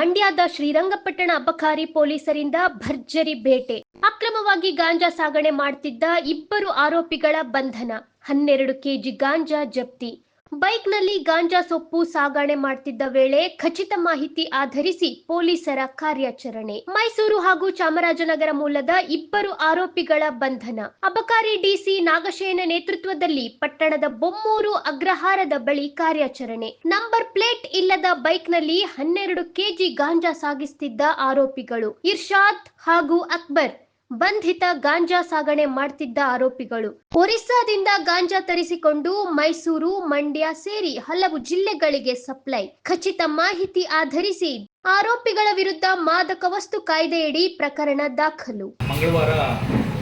ಮಂಡ್ಯದ ಶ್ರೀರಂಗಪಟ್ಟಣ ಅಬಕಾರಿ ಪೊಲೀಸರಿಂದ ಭರ್ಜರಿ ಬೇಟೆ. ಅಕ್ರಮವಾಗಿ ಗಾಂಜಾ ಸಾಗಣೆ ಮಾಡ್ತಿದ್ದ ಇಬ್ಬರು ಆರೋಪಿಗಳ ಬಂಧನ. ಹನ್ನೆರಡು ಕೆಜಿ ಗಾಂಜಾ ಜಪ್ತಿ. ಬೈಕ್ನಲ್ಲಿ ಗಾಂಜಾ ಸೊಪ್ಪು ಸಾಗಣೆ ಮಾಡ್ತಿದ್ದ ವೇಳೆ ಖಚಿತ ಮಾಹಿತಿ ಆಧರಿಸಿ ಪೊಲೀಸರ ಕಾರ್ಯಾಚರಣೆ. ಮೈಸೂರು ಹಾಗೂ ಚಾಮರಾಜನಗರ ಮೂಲದ ಇಬ್ಬರು ಆರೋಪಿಗಳ ಬಂಧನ. ಅಬಕಾರಿ ಡಿಸಿ ನಾಗಶೇನ ನೇತೃತ್ವದಲ್ಲಿ ಪಟ್ಟಣದ ಬೊಮ್ಮೂರು ಅಗ್ರಹಾರದ ಬಳಿ ಕಾರ್ಯಾಚರಣೆ. ನಂಬರ್ ಪ್ಲೇಟ್ ಇಲ್ಲದ ಬೈಕ್ನಲ್ಲಿ ಹನ್ನೆರಡು ಕೆಜಿ ಗಾಂಜಾ ಸಾಗಿಸುತ್ತಿದ್ದ ಆರೋಪಿಗಳು ಇರ್ಷಾದ್ ಹಾಗೂ ಅಕ್ಬರ್. ಬಂಧಿತ ಗಾಂಜಾ ಸಾಗಣೆ ಮಾಡ್ತಿದ್ದ ಆರೋಪಿಗಳು. ಒರಿಸ್ಸಾದಿಂದ ಗಾಂಜಾ ತರಿಸಿಕೊಂಡು ಮೈಸೂರು, ಮಂಡ್ಯ ಸೇರಿ ಹಲವು ಜಿಲ್ಲೆಗಳಿಗೆ ಸಪ್ಲೈ. ಖಚಿತ ಮಾಹಿತಿ ಆಧರಿಸಿ ಆರೋಪಿಗಳ ವಿರುದ್ಧ ಮಾದಕ ವಸ್ತು ಕಾಯ್ದೆಯಡಿ ಪ್ರಕರಣ ದಾಖಲು. ಮಂಗಳವಾರ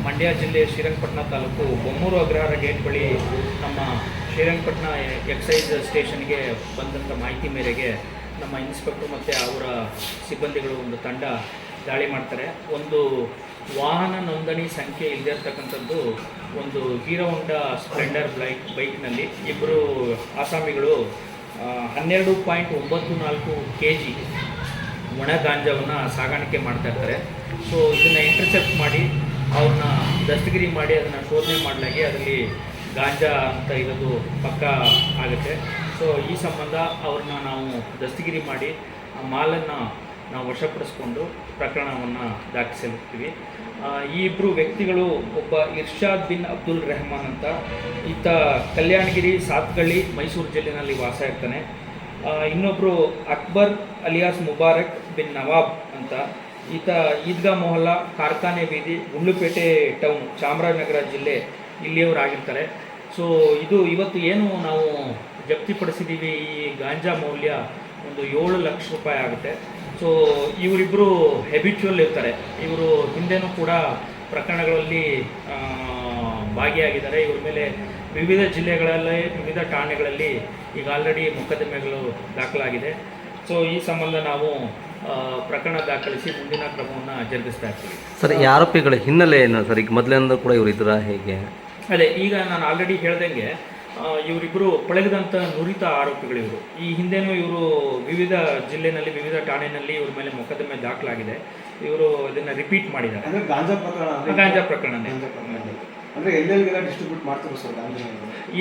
ಮಂಡ್ಯ ಜಿಲ್ಲೆ ಶ್ರೀರಂಗಪಟ್ಟಣ ತಾಲೂಕು ಬೊಮ್ಮೂರು ಅಗ್ರಹಾರ ಗೇಟ್ ಬಳಿ ನಮ್ಮ ಶ್ರೀರಂಗಪಟ್ಟಣ ಎಕ್ಸೈಸ್ ಸ್ಟೇಷನ್ಗೆ ಬಂದಂತ ಮಾಹಿತಿ ಮೇರೆಗೆ ನಮ್ಮ ಇನ್ಸ್ಪೆಕ್ಟರ್ ಮತ್ತು ಅವರ ಸಿಬ್ಬಂದಿಗಳು ಒಂದು ತಂಡ ದಾಳಿ ಮಾಡ್ತಾರೆ. ಒಂದು ವಾಹನ ನೋಂದಣಿ ಸಂಖ್ಯೆ ಇಲ್ಲದೆ ಇರ್ತಕ್ಕಂಥದ್ದು ಒಂದು ಹೀರೋ ಹೋಂಡಾ ಸ್ಪ್ಲೆಂಡರ್ ಬೈಕ್, ಬೈಕ್ನಲ್ಲಿ ಇಬ್ಬರು ಆಸಾಮಿಗಳು ಹನ್ನೆರಡು ಪಾಯಿಂಟ್ ಒಂಬತ್ತು ನಾಲ್ಕು ಕೆ ಜಿ ಒಣ ಗಾಂಜಾವನ್ನು ಸಾಗಾಣಿಕೆ ಮಾಡ್ತಾ ಇರ್ತಾರೆ. ಸೊ ಇದನ್ನು ಇಂಟರ್ಸೆಪ್ಟ್ ಮಾಡಿ ಅವ್ರನ್ನ ದಸ್ತಗಿರಿ ಮಾಡಿ, ಅದನ್ನು ಶೋಧನೆ ಮಾಡಲಾಗಿ ಅದರಲ್ಲಿ ಗಾಂಜಾ ಅಂತ ಇರೋದು ಪಕ್ಕ ಆಗುತ್ತೆ. ಸೊ ಈ ಸಂಬಂಧ ಅವ್ರನ್ನ ನಾವು ದಸ್ತಗಿರಿ ಮಾಡಿ, ಆ ಮಾಲನ್ನು ನಾವು ವಶಪಡಿಸ್ಕೊಂಡು ಪ್ರಕರಣವನ್ನು ದಾಖಲಿಸಿರುತ್ತೀವಿ ಈ ಇಬ್ಬರು ವ್ಯಕ್ತಿಗಳು ಒಬ್ಬ ಇರ್ಷಾದ್ ಬಿನ್ ಅಬ್ದುಲ್ ರೆಹಮಾನ್ ಅಂತ. ಈತ ಕಲ್ಯಾಣಗಿರಿ ಸಾತ್ಗಳ್ಳಿ ಮೈಸೂರು ಜಿಲ್ಲೆಯಲ್ಲಿ ವಾಸ ಇರ್ತಾನೆ. ಇನ್ನೊಬ್ಬರು ಅಕ್ಬರ್ ಅಲಿಯಾಸ್ ಮುಬಾರಕ್ ಬಿನ್ ನವಾಬ್ ಅಂತ. ಈತ ಈದ್ಗಾ ಮೊಹಲ್ಲಾ, ಕಾರ್ಖಾನೆ ಬೀದಿ ಗುಂಡ್ಲುಪೇಟೆ ಟೌನ್, ಚಾಮರಾಜನಗರ ಜಿಲ್ಲೆ ಇಲ್ಲಿಯವರಾಗಿರ್ತಾರೆ ಸೊ ಇದು ಇವತ್ತು ಏನು ನಾವು ಜಪ್ತಿಪಡಿಸಿದ್ದೀವಿ ಈ ಗಾಂಜಾ ಮೌಲ್ಯ ಒಂದು ಏಳು ಲಕ್ಷ ರೂಪಾಯಿ ಆಗುತ್ತೆ. ಸೊ ಇವರಿಬ್ಬರು ಹೆಬಿಚುವಲ್ ಇರ್ತಾರೆ. ಇವರು ಹಿಂದೆನೂ ಕೂಡ ಪ್ರಕರಣಗಳಲ್ಲಿ ಭಾಗಿಯಾಗಿದ್ದಾರೆ. ಇವ್ರ ಮೇಲೆ ವಿವಿಧ ಜಿಲ್ಲೆಗಳಲ್ಲಿ ವಿವಿಧ ಠಾಣೆಗಳಲ್ಲಿ ಈಗ ಆಲ್ರೆಡಿ ಮೊಕದ್ದಮೆಗಳು ದಾಖಲಾಗಿದೆ. ಸೊ ಈ ಸಂಬಂಧ ನಾವು ಪ್ರಕರಣ ದಾಖಲಿಸಿ ಮುಂದಿನ ಕ್ರಮವನ್ನು ಜರುಗಿಸ್ತಾ ಇರ್ತೀವಿ. ಸರ್ ಈ ಆರೋಪಿಗಳ ಹಿನ್ನೆಲೆ ಏನು ಸರ್? ಈಗ ಮೊದಲಿಂದ ಕೂಡ ಇವರು ಇದ್ರ ಹೇಗೆ? ಅದೇ ಈಗ ನಾನು ಆಲ್ರೆಡಿ ಹೇಳ್ದಂಗೆ ಇವರಿಬ್ಬರು ಪಳಗದಂಥ ನುರಿತ ಆರೋಪಿಗಳಿವರು ಈ ಹಿಂದೆನೂ ಇವರು ವಿವಿಧ ಜಿಲ್ಲೆನಲ್ಲಿ ವಿವಿಧ ಠಾಣೆಯಲ್ಲಿ ಇವ್ರ ಮೇಲೆ ಮೊಕದ್ದಮೆ ದಾಖಲಾಗಿದೆ. ಇವರು ಇದನ್ನು ರಿಪೀಟ್ ಮಾಡಿದ್ದಾರೆ. ಅಂದ್ರೆ ಗಾಂಜಾ ಪ್ರಕರಣ ಗಾಂಜಾ ಪ್ರಕರಣನೇ. ಪ್ರಕರಣ ಅಂದ್ರೆ ಎಲ್ಲೆಲ್ಲಿಗೆಲ್ಲ ಡಿಸ್ಟ್ರಿಬ್ಯೂಟ್ ಮಾಡ್ತಾರೆ ಸರ್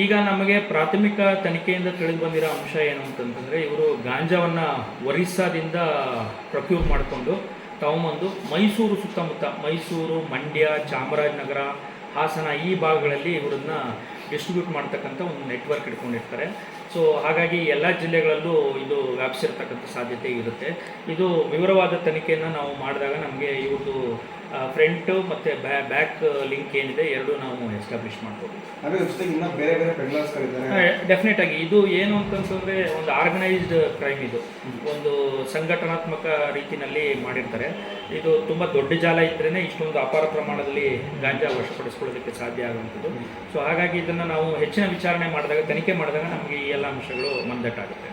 ಈಗ ನಮಗೆ ಪ್ರಾಥಮಿಕ ತನಿಖೆಯಿಂದ ತಿಳಿದು ಬಂದಿರೋ ಅಂಶ ಏನು ಅಂತಂತಂದರೆ ಇವರು ಗಾಂಜಾವನ್ನು ಒರಿಸ್ಸಾದಿಂದ ಪ್ರೊಕ್ಯೂರ್ ಮಾಡಿಕೊಂಡು ತಗೊಂಬಂದು ಮೈಸೂರು ಸುತ್ತಮುತ್ತ ಮೈಸೂರು ಮಂಡ್ಯ ಚಾಮರಾಜನಗರ ಹಾಸನ ಈ ಭಾಗಗಳಲ್ಲಿ ಇವರನ್ನ ಡಿಸ್ಟ್ರಿಬ್ಯೂಟ್ ಮಾಡ್ತಕ್ಕಂಥ ಒಂದು ನೆಟ್ವರ್ಕ್ ಇಟ್ಕೊಂಡಿರ್ತಾರೆ ಸೊ ಹಾಗಾಗಿ ಎಲ್ಲ ಜಿಲ್ಲೆಗಳಲ್ಲೂ ಇದು ವ್ಯಾಪಿಸಿರ್ತಕ್ಕಂಥ ಸಾಧ್ಯತೆ ಇರುತ್ತೆ. ಇದು ವಿವರವಾದ ತನಿಖೆಯನ್ನು ನಾವು ಮಾಡಿದಾಗ ನಮಗೆ ಇವ್ರದ್ದು ಫ್ರಂಟ್ ಮತ್ತು ಬ್ಯಾ ಬ್ಯಾಕ್ ಲಿಂಕ್ ಏನಿದೆ ಎರಡು ನಾವು ಎಸ್ಟಾಬ್ಲಿಷ್ ಮಾಡ್ಬೋದು. ಡೆಫಿನೆಟ್ ಆಗಿ ಇದು ಏನು ಅಂತಂತಂದ್ರೆ ಒಂದು ಆರ್ಗನೈಸ್ಡ್ ಕ್ರೈಮ್ ಇದು. ಒಂದು ಸಂಘಟನಾತ್ಮಕ ರೀತಿಯಲ್ಲಿ ಮಾಡಿರ್ತಾರೆ. ಇದು ತುಂಬ ದೊಡ್ಡ ಜಾಲ ಇದ್ರೇ ಇಷ್ಟೊಂದು ಅಪಾರ ಪ್ರಮಾಣದಲ್ಲಿ ಗಾಂಜಾ ವಶಪಡಿಸ್ಕೊಳ್ಳೋದಕ್ಕೆ ಸಾಧ್ಯ ಆಗುವಂಥದ್ದು. ಸೊ ಹಾಗಾಗಿ ಇದನ್ನು ನಾವು ಹೆಚ್ಚಿನ ವಿಚಾರಣೆ ಮಾಡಿದಾಗ ತನಿಖೆ ಮಾಡಿದಾಗ ನಮಗೆ ಈ ಎಲ್ಲ ಅಂಶಗಳು ಮಂದಟ್ಟಾಗುತ್ತೆ